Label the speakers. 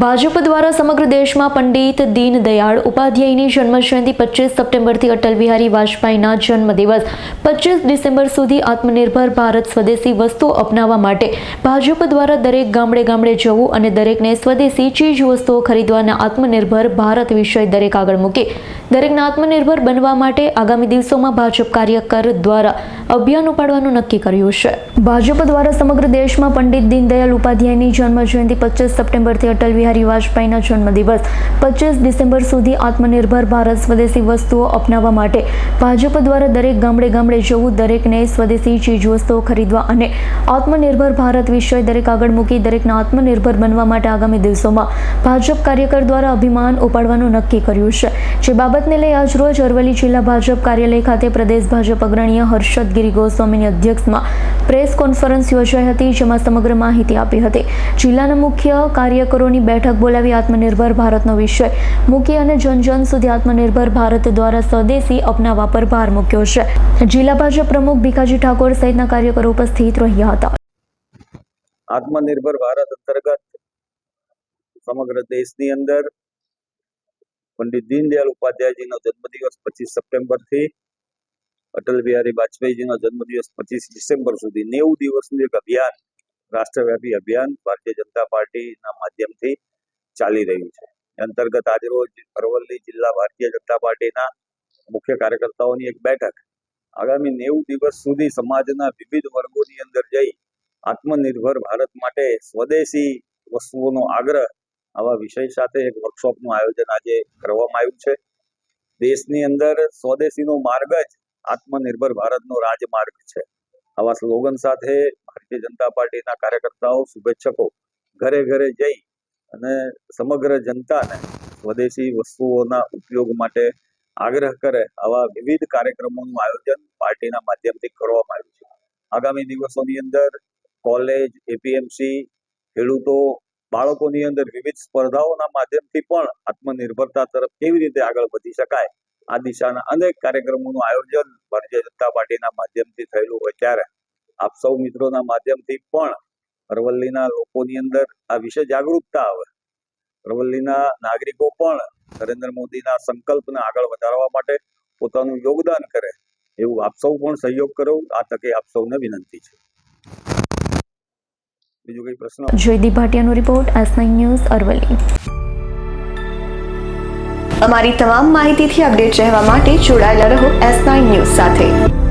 Speaker 1: ભાજપ દ્વારા સમગ્ર દેશમાં પંડિત દીનદયાળ ઉપાધ્યાયની જન્મજયંતિ પચીસ સપ્ટેમ્બરથી અટલ બિહારી વાજપેયીના જન્મદિવસ. પચીસ ડિસેમ્બર સુધી આત્મનિર્ભર ભારત સ્વદેશી વસ્તુઓ અપનાવવા માટે ભાજપ દ્વારા દરેક ગામડે ગામડે જવું અને દરેકને સ્વદેશી ચીજ વસ્તુઓ ખરીદવાના આત્મનિર્ભર ભારત વિષય દરેક આગળ મૂકી. દરેકને આત્મનિર્ભર બનવા માટે આગામી દિવસોમાં ભાજપ કાર્યકર દ્વારા અભિયાન ઉપાડવાનું નક્કી કર્યું છે. ભાજપ દ્વારા સમગ્ર દેશમાં પંડિત દીનદયાળ ઉપાધ્યાયની જન્મજયંતિ પચીસ સપ્ટેમ્બરથી અટલ બિહારી વાજપેયીના જન્મદિવસ પચીસ ડિસેમ્બર સુધી આત્મનિર્ભર ભારત સ્વદેશી વસ્તુઓ અપનાવવા માટે ભાજપ દ્વારા દરેક ગામડે ગામડે જવું, દરેકને સ્વદેશી ચીજવસ્તુઓ ખરીદવા અને આત્મનિર્ભર ભારત વિષય દરેક આગળ મૂકી દરેકને આત્મનિર્ભર બનવા માટે આગામી દિવસોમાં ભાજપ કાર્યકર દ્વારા અભિમાન ઉપાડવાનું નક્કી કર્યું છે. જે બાબતને લઈ આજરોજ અરવલ્લી જિલ્લા ભાજપ કાર્યાલય ખાતે પ્રદેશ ભાજપ અગ્રણીય હર્ષદ ગિરી ગોસ્વામીની અધ્યક્ષમાં પ્રેસ કોન્ફરન્સ યોજાઈ હતી, જેમાં સમગ્ર માહિતી આપી હતી. જિલ્લાના મુખ્ય કાર્યકરોની બેઠક બોલાવી આત્મનિર્ભર ભારતનો વિષય મૂકી અને જન જન સુધી આત્મનિર્ભર ભારત દ્વારા સ્વદેશી અપનાવવા પર ભાર મૂક્યો છે. જિલ્લા ભાજપ પ્રમુખ ભીખાજી ઠાકોર સહિતના કાર્યકરો ઉપસ્થિત રહ્યા હતા.
Speaker 2: આત્મનિર્ભર ભારત અંતર્ગત સમગ્ર દેશની અંદર પંડિત દીનદયાળ ઉપાધ્યાયજીનો જન્મદિવસ પચીસ સપ્ટેમ્બરથી અટલ બિહારી વાજપેયીજીનો જન્મદિવસ પચીસ ડિસેમ્બર સુધી નેવું દિવસનું એક અભિયાન રાષ્ટ્રવ્યાપી અભિયાન ભારતીય જનતા પાર્ટીના માધ્યમથી ચાલી રહ્યું છે. અંતર્ગત આજરોજ અરવલ્લી જિલ્લા ભારતીય જનતા પાર્ટીના મુખ્ય કાર્યકર્તાઓની એક બેઠક આગામી નેવું દિવસ સુધી સમાજના વિવિધ વર્ગોની અંદર જઈ આત્મનિર્ભર ભારત માટે સ્વદેશી વસ્તુઓનો આગ્રહ આવા વિષય સાથે એક વર્કશોપનું આયોજન આજે કરવામાં આવ્યું છે. દેશની અંદર સ્વદેશીનો માર્ગ જ આત્મનિર્ભર ભારતનો રાજમાર્ગ છે. આવા સ્લોગન સાથે ભારતીય જનતા પાર્ટીના કાર્યકર્તાઓ, શુભેચ્છકો ઘરે ઘરે જઈ અને સમગ્ર જનતાને સ્વદેશી વસ્તુઓના ઉપયોગ માટે આગ્રહ કરે આવા વિવિધ કાર્યક્રમોનું આયોજન પાર્ટીના માધ્યમથી કરવામાં આવ્યું છે. આગામી દિવસોની અંદર કોલેજ, એપીએમસી, ખેડૂતો, બાળકોની અંદર વિવિધ સ્પર્ધાઓના માધ્યમથી પણ આત્મનિર્ભરતા તરફ કેવી રીતે આગળ વધી શકાય, આ દિશાના અનેક કાર્યક્રમોનું આયોજન ભારતીય જનતા પાર્ટીના માધ્યમથી થયેલું હોય ત્યારે આપ સૌ મિત્રોના માધ્યમથી પણ અરવલ્લીના લોકોની અંદર આ વિશે જાગૃતતા આવે. અરવલ્લીના નાગરિકો પણ નરેન્દ્ર મોદીના સંકલ્પને આગળ વધારવા માટે પોતાનું યોગદાન કરે એવું આપ સૌ પણ સહયોગ કરો. આ તકે આપ સૌને વિનંતી છે. બીજો કોઈ પ્રશ્ન?
Speaker 1: જયદીપ ભાટિયાનો રિપોર્ટ એસ ન્યૂઝ અરવલ્લી.
Speaker 3: અમારી તમામ માહિતીથી અપડેટ રહેવા માટે જોડાયેલા રહો એસ ન્યૂઝ સાથે.